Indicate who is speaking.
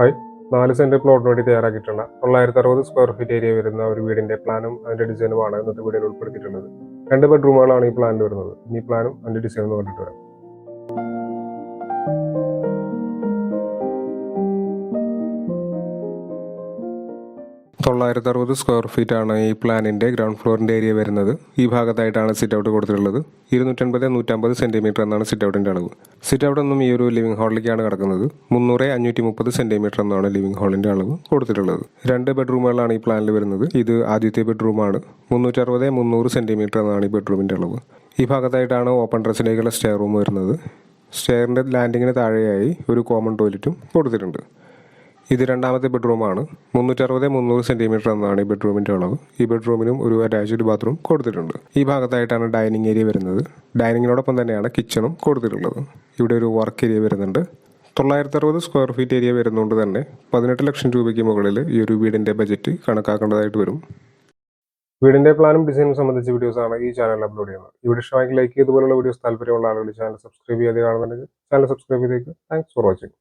Speaker 1: Hi. നാല് saint പ്ലോട്ടിന് വേണ്ടി തയ്യാറാക്കിയിട്ടുള്ള തൊള്ളായിരത്തി അറുപത് സ്ക്വയർ ഫീറ്റ് ഏരിയ വരുന്ന ഒരു വീടിന്റെ പ്ലാനും അതിന്റെ ഡിസൈനുമാണ് ഇന്നത്തെ വീഡിയോയിൽ ഉൾപ്പെടുത്തിയിട്ടുള്ളത്. രണ്ട് ബെഡ്റൂമുകളാണ് ഈ പ്ലാനിൽ വരുന്നത്. ഇനി പ്ലാനും അതിന്റെ ഡിസൈനും കണ്ടിട്ട് വരാം. തൊള്ളായിരത്തി അറുപത് സ്ക്വയർ ഫീറ്റ് ആണ് ഈ പ്ലാനിന്റെ ഗ്രൗണ്ട് ഫ്ലോറിന്റെ ഏരിയ വരുന്നത്. ഈ ഭാഗത്തായിട്ടാണ് സിറ്റ് ഔട്ട് കൊടുത്തിട്ടുള്ളത്. ഇരുന്നൂറ്റൻപത് നൂറ്റമ്പത് സെന്റിമീറ്റർ എന്നാണ് സിറ്റ് ഔട്ടിന്റെ അളവ്. സിറ്റ് ഔട്ട് ഒന്നും ഈ ഒരു ലിവിംഗ് ഹാളിലേക്കാണ് കിടക്കുന്നത്. മുന്നൂറ് അഞ്ഞൂറ്റി മുപ്പത് സെന്റിമീറ്റർ എന്നാണ് ലിവിംഗ് ഹാളിന്റെ അളവ് കൊടുത്തിട്ടുള്ളത്. രണ്ട് ബെഡ്റൂമുകളാണ് ഈ പ്ലാനിൽ വരുന്നത്. ഇത് ആദ്യത്തെ ബെഡ്റൂമാണ്. മുന്നൂറ്ററുപത് മുന്നൂറ് സെന്റിമീറ്റർ എന്നാണ് ഈ ബെഡ്റൂമിന്റെ അളവ്. ഈ ഭാഗത്തായിട്ടാണ് ഓപ്പൺ ഡ്രസ്സിലേക്കുള്ള സ്റ്റെയർ റൂം വരുന്നത്. സ്റ്റെയറിന്റെ ലാൻഡിങ്ങിന് താഴെയായി ഒരു കോമൺ ടോയ്ലറ്റും കൊടുത്തിട്ടുണ്ട്. ഇത് രണ്ടാമത്തെ ബെഡ്റൂമാണ് മുന്നൂറ്ററുപത് മുന്നൂറ് സെന്റിമീറ്റർ എന്നാണ് ഈ ബെഡ്റൂമിന്റെ അളവ്. ഈ ബെഡ്റൂമിനും ഒരു അറ്റാച്ച്ഡ് ബാത്റൂം കൊടുത്തിട്ടുണ്ട്. ഈ ഭാഗത്തായിട്ടാണ് ഡൈനിങ് ഏരിയ വരുന്നത്. ഡൈനിങ്ങിനോടൊപ്പം തന്നെയാണ് കിച്ചണും കൊടുത്തിട്ടുള്ളത്. ഇവിടെ ഒരു വർക്ക് ഏരിയ വരുന്നുണ്ട്. തൊള്ളായിരത്തി അറുപത് സ്ക്വയർ ഫീറ്റ് ഏരിയ വരുന്നതുകൊണ്ട് തന്നെ പതിനെട്ട് ലക്ഷം രൂപയ്ക്ക് മുകളിൽ ഈ ഒരു വീടിന്റെ ബജറ്റ് കണക്കാക്കേണ്ടതായിട്ട് വരും. വീടിന്റെ പ്ലാനും ഡിസൈനും സംബന്ധിച്ച വീഡിയോസ് ആണ് ഈ ചാനൽ അപ്ലോഡ് ചെയ്യുന്നത്. വീഡിയോ ഇഷ്ടമായി ലൈക്ക് ചെയ്തുപോലുള്ള വീഡിയോസ് താല്പര്യമുള്ള ആളുകൾ ചാനൽ സബ്സ്ക്രൈബ് ചെയ്ത് കാണുന്നുണ്ടെങ്കിൽ ചാനൽ സബ്സ്ക്രൈബ് ചെയ്തേക്ക്. Thanks for watching